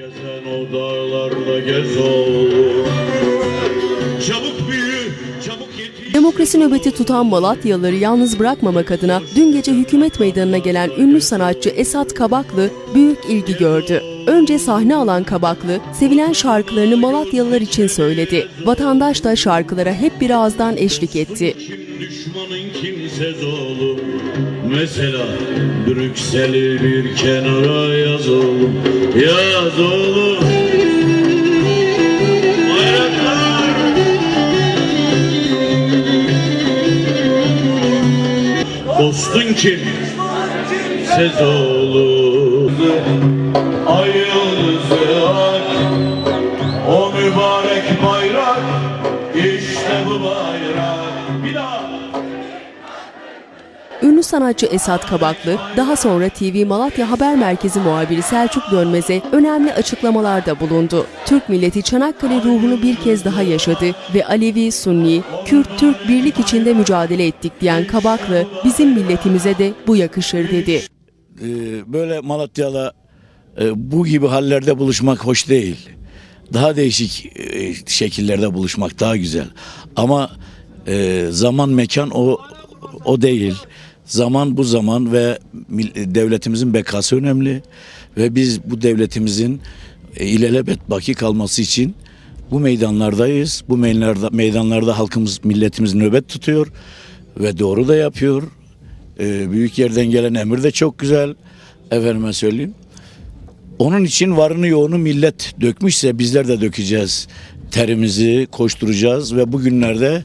Gezen o dağlarda gez oğlum. Çabuk büyü, Demokrasi nöbeti tutan Malatyalıları yalnız bırakmamak adına dün gece hükümet meydanına gelen ünlü sanatçı Esat Kabaklı büyük ilgi gördü. Önce sahne alan Kabaklı, sevilen şarkılarını Malatyalılar için söyledi. Vatandaş da şarkılara hep bir ağızdan eşlik etti. Düşmanın kimse oğlum Mesela Brüksel'i bir kenara yaz oğlum Yaz oğlum kim? Sez oğlum Ay yıldızı O mübarek bayrak İşte bu bayrak Ünlü sanatçı Esat Kabaklı, daha sonra TV Malatya Haber Merkezi muhabiri Selçuk Dönmez'e önemli açıklamalarda bulundu. Türk milleti Çanakkale ruhunu bir kez daha yaşadı ve Alevi, Sunni, Kürt, Türk birlik içinde mücadele ettik diyen Kabaklı, bizim milletimize de bu yakışır dedi. Ee, böyle Malatya'la e, bu gibi hallerde buluşmak hoş değil. Daha değişik e, şekillerde buluşmak daha güzel. Ama e, zaman mekan o o değil. Zaman bu zaman ve devletimizin bekası önemli ve biz bu devletimizin e, ilelebet baki kalması için bu meydanlardayız. Bu meydanlarda, meydanlarda halkımız, milletimiz nöbet tutuyor ve doğru da yapıyor. Ee, büyük yerden gelen emir de çok güzel. Efendime söyleyeyim. Onun için varını yoğunu millet dökmüşse bizler de dökeceğiz. Terimizi koşturacağız ve bugünlerde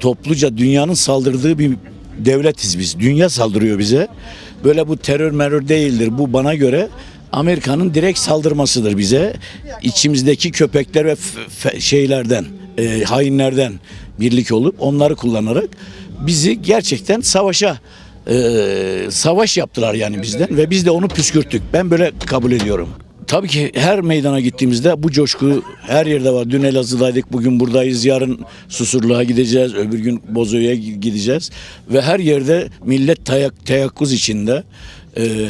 topluca dünyanın saldırdığı bir devletiz biz. Dünya saldırıyor bize. Böyle bu terör merör değildir. Bu bana göre Amerika'nın direkt saldırmasıdır bize. İçimizdeki köpekler ve şeylerden, e, hainlerden birlik olup onları kullanarak bizi gerçekten savaşa e, savaş yaptılar yani bizden ve biz de onu püskürttük. Ben böyle kabul ediyorum. Tabii ki her meydana gittiğimizde bu coşku her yerde var. Dün Elazığ'daydık, bugün buradayız. Yarın Susurluğa gideceğiz, öbür gün Bozo'ya gideceğiz. Ve her yerde millet tayak, teyakkuz içinde e,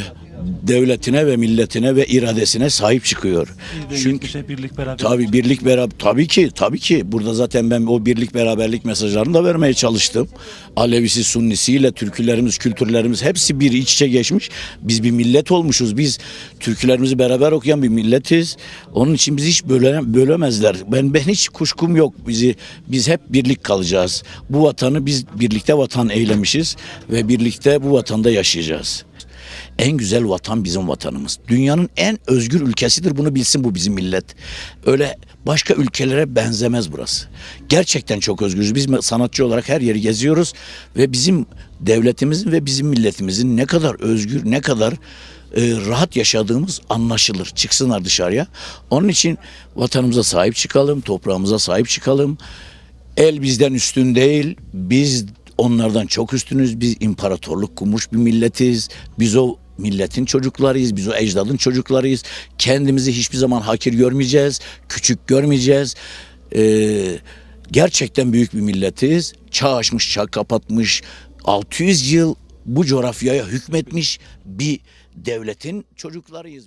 devletine ve milletine ve iradesine sahip çıkıyor. Çünkü Çünkü birlik beraber. Tabii birlik beraber tabii ki tabii ki burada zaten ben o birlik beraberlik mesajlarını da vermeye çalıştım. Alevisi, Sunnisiyle türkülerimiz, kültürlerimiz hepsi bir iç içe geçmiş. Biz bir millet olmuşuz. Biz türkülerimizi beraber okuyan bir milletiz. Onun için bizi hiç böle, bölemezler. Ben ben hiç kuşkum yok. Bizi biz hep birlik kalacağız. Bu vatanı biz birlikte vatan eylemişiz ve birlikte bu vatanda yaşayacağız. En güzel vatan bizim vatanımız. Dünyanın en özgür ülkesidir. Bunu bilsin bu bizim millet. Öyle başka ülkelere benzemez burası. Gerçekten çok özgürüz. Biz sanatçı olarak her yeri geziyoruz ve bizim devletimizin ve bizim milletimizin ne kadar özgür, ne kadar e, rahat yaşadığımız anlaşılır. Çıksınlar dışarıya. Onun için vatanımıza sahip çıkalım, toprağımıza sahip çıkalım. El bizden üstün değil. Biz onlardan çok üstünüz. Biz imparatorluk kurmuş bir milletiz. Biz o milletin çocuklarıyız. Biz o ecdadın çocuklarıyız. Kendimizi hiçbir zaman hakir görmeyeceğiz. Küçük görmeyeceğiz. Ee, gerçekten büyük bir milletiz. Çağ aşmış, çağ kapatmış. 600 yıl bu coğrafyaya hükmetmiş bir devletin çocuklarıyız.